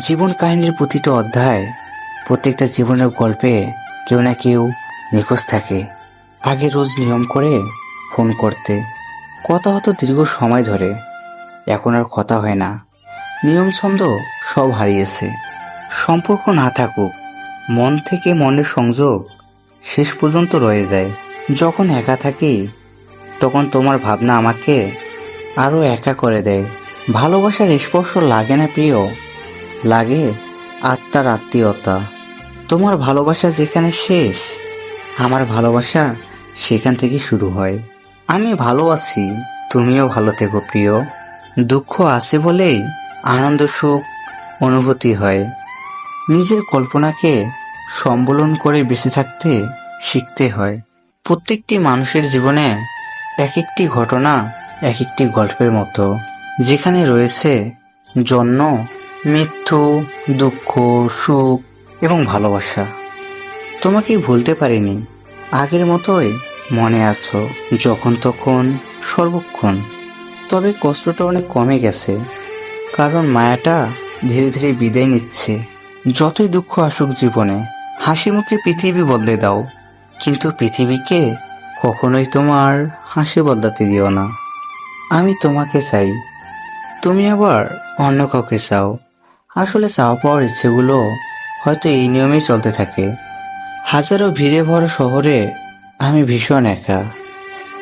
জীবন কাহিনীর প্রতিটা অধ্যায়, প্রত্যেকটা জীবনের গল্পে কেউ না কেউ নিখোঁজ থাকে। আগে রোজ নিয়ম করে ফোন করতে। কথা হতো দীর্ঘ সময় ধরে। এখন আর কথা হয় না। নিয়ম ছন্দ সব হারিয়েছে। সম্পর্ক না থাকুক, মন থেকে মনের সংযোগ শেষ পর্যন্ত রয়ে যায়। যখন একা থাকি, তখন তোমার ভাবনা আমাকে আরও একা করে দেয়। ভালোবাসার স্পর্শ লাগে না প্রিয়। লাগে আত্মার আত্মীয়তা। তোমার ভালোবাসা যেখানে শেষ, আমার ভালোবাসা সেখান থেকে শুরু হয়। আমি ভালো আছি, তুমিও ভালো থেকো প্রিয়। দুঃখ আছে বলেই আনন্দ সুখ অনুভূতি হয়। নিজের কল্পনাকে সম্বলন করে বেঁচে থাকতে শিখতে হয়। প্রত্যেকটি মানুষের জীবনে এক একটি ঘটনা এক একটি গল্পের মতো। যেখানে রয়েছে জন্ম মৃত্যু, দুঃখ, সুখ এবং ভালোবাসা। তোমাকে ভুলতে পারিনি। আগের মতোই মনে আছো, যখন তখন সর্বক্ষণ। তবে কষ্টটা অনেক কমে গেছে। কারণ মায়াটা ধীরে ধীরে বিদায় নিচ্ছে। যতই দুঃখ আসুক জীবনে, হাসি মুখে পৃথিবী বদলে দাও। কিন্তু পৃথিবীকে কখনোই তোমার হাসি বদলাতে দিও না। আমি তোমাকে চাই। তুমি আবার অন্য কাউকে চাও। আসলে চাওয়া পাওয়ার ইচ্ছেগুলো হয়তো এই নিয়মেই চলতে থাকে। হাজারো ভিড়ে ভরা শহরে আমি ভীষণ একা।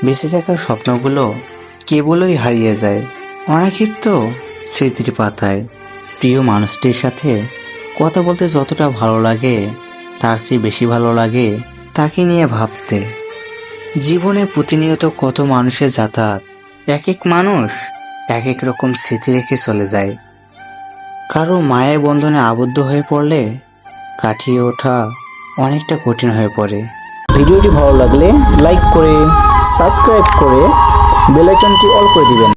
বেঁচে থাকার স্বপ্নগুলো কেবলই হারিয়ে যায়। অনাক্ষিপ্ত স্মৃতির পাতায় প্রিয় মানুষটির সাথে কথা বলতে যতটা ভালো লাগে, তার চেয়ে বেশি ভালো লাগে তাকে নিয়ে ভাবতে। জীবনে প্রতিনিয়ত কত মানুষের যাতায়াত এক এক মানুষ এক এক রকম স্মৃতি রেখে চলে যায়। কারও মায়ের বন্ধনে আবদ্ধ হয়ে পড়লে কাটিয়ে ওঠা অনেকটা কঠিন হয়ে পড়ে। ভিডিওটি ভালো লাগলে লাইক করে, সাবস্ক্রাইব করে বেলাইকনটি অল করে দিবেন।